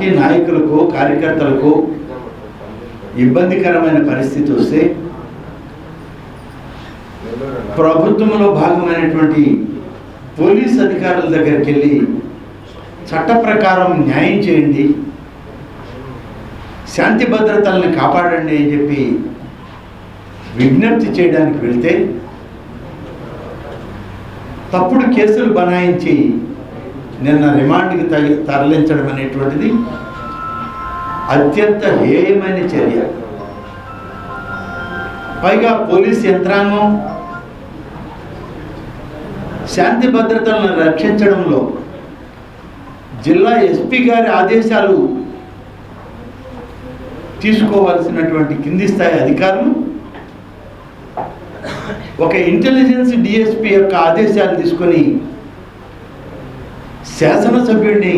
Party నాయకులకు కార్యకర్తలకు ఇబ్బందికరమైన పరిస్థితి వస్తే ప్రభుత్వంలో భాగమైనటువంటి పోలీస్ అధికారుల దగ్గరికి వెళ్ళి చట్ట ప్రకారం న్యాయం చేయండి శాంతి భద్రతలను కాపాడండి అని చెప్పి విజ్ఞప్తి చేయడానికి వెళ్తే తప్పుడు కేసులు బనాయించి నిన్న రిమాండ్కి తగి తరలించడం అనేటువంటిది అత్యంత హేయమైన చర్య. పైగా పోలీస్ యంత్రాంగం శాంతి భద్రతలను రక్షించడంలో జిల్లా ఎస్పీ గారి ఆదేశాలు తీసుకోవాల్సినటువంటి కింది స్థాయి అధికారులు ఒక ఇంటెలిజెన్స్ డిఎస్పీ యొక్క ఆదేశాలు తీసుకొని శాసనసభ్యుడిని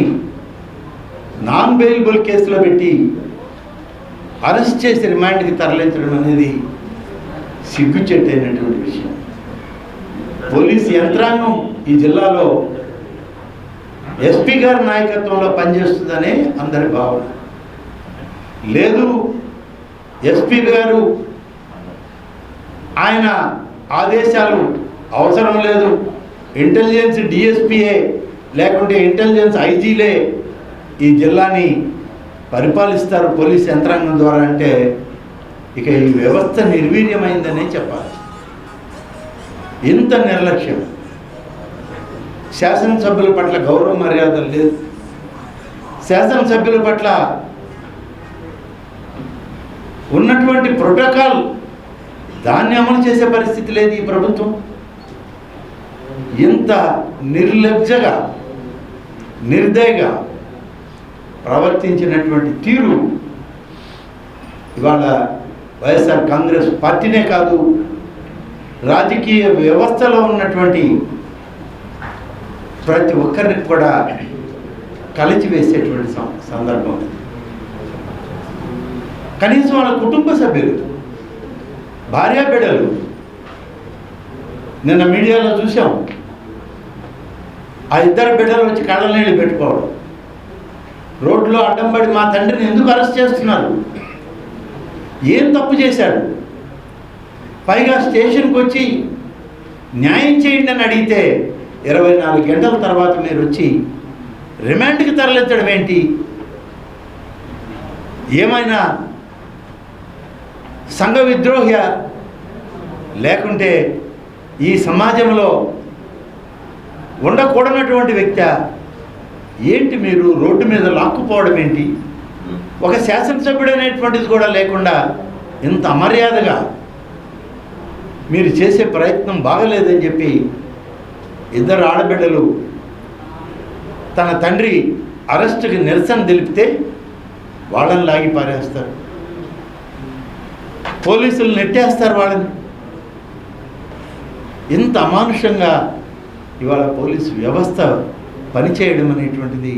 నాన్ బెయిలబుల్ కేసులో పెట్టి అరెస్ట్ చేసి రిమాండ్కి తరలించడం అనేది సిగ్గుచెట్టైనటువంటి విషయం. పోలీస్ యంత్రాంగం ఈ జిల్లాలో ఎస్పీ గారి నాయకత్వంలో పనిచేస్తుందనే అందరి భావన. లేదు ఎస్పీ గారు ఆయన ఆదేశాలు అవసరం లేదు. ఇంటెలిజెన్స్ డిఎస్పీఏ లేకుంటే ఇంటెలిజెన్స్ ఐజీలే ఈ జిల్లాని పరిపాలిస్తారు పోలీస్ యంత్రాంగం ద్వారా అంటే ఇక ఈ వ్యవస్థ నిర్వీర్యమైందనే చెప్పాలి. ఇంత నిర్లక్ష్యం. శాసనసభ్యుల పట్ల గౌరవ మర్యాదలు లేదు. శాసనసభ్యుల పట్ల ఉన్నటువంటి ప్రోటోకాల్ దాన్ని అమలు చేసే పరిస్థితి లేదు ఈ ప్రభుత్వం. ఇంత నిర్లజ్జగా నిర్దయగా ప్రవర్తించినటువంటి తీరు ఇవాళ వైఎస్ఆర్ కాంగ్రెస్ పార్టీనే కాదు రాజకీయ వ్యవస్థలో ఉన్నటువంటి ప్రతి ఒక్కరికి కూడా కలిచివేసేటువంటి సందర్భం కనీసం వాళ్ళ కుటుంబ సభ్యులు భార్యాబిడ్డలు నిన్న మీడియాలో చూసాం ఆ ఇద్దరు బిడ్డలు వచ్చి కళ్ళ నీళ్ళు పెట్టుకోవడం. రోడ్లో అడ్డం పడి మా తండ్రిని ఎందుకు అరెస్ట్ చేస్తున్నారు? ఏం తప్పు చేశాడు? పైగా స్టేషన్కి వచ్చి న్యాయం చేయండి అని అడిగితే ఇరవై నాలుగు గంటల తర్వాత మీరు వచ్చి రిమాండ్కి తరలించడం ఏంటి? ఏమైనా సంఘ విద్రోహ లేకుంటే ఈ సమాజంలో ఉండకూడనటువంటి వ్యక్తి. ఏంటి మీరు రోడ్డు మీద లాక్కుపోవడం ఏంటి? ఒక శాసనసభ్యుడు అనేటువంటిది కూడా లేకుండా ఇంత అమర్యాదగా మీరు చేసే ప్రయత్నం బాగలేదని చెప్పి ఇద్దరు ఆడబిడ్డలు తన తండ్రి అరెస్టుకి నిరసన తెలిపితే వాళ్ళని లాగి పారేస్తారు. పోలీసులు నెట్టేస్తారు వాళ్ళని. ఇంత అమానుషంగా ఇవాళ పోలీసు వ్యవస్థ పనిచేయడం అనేటువంటిది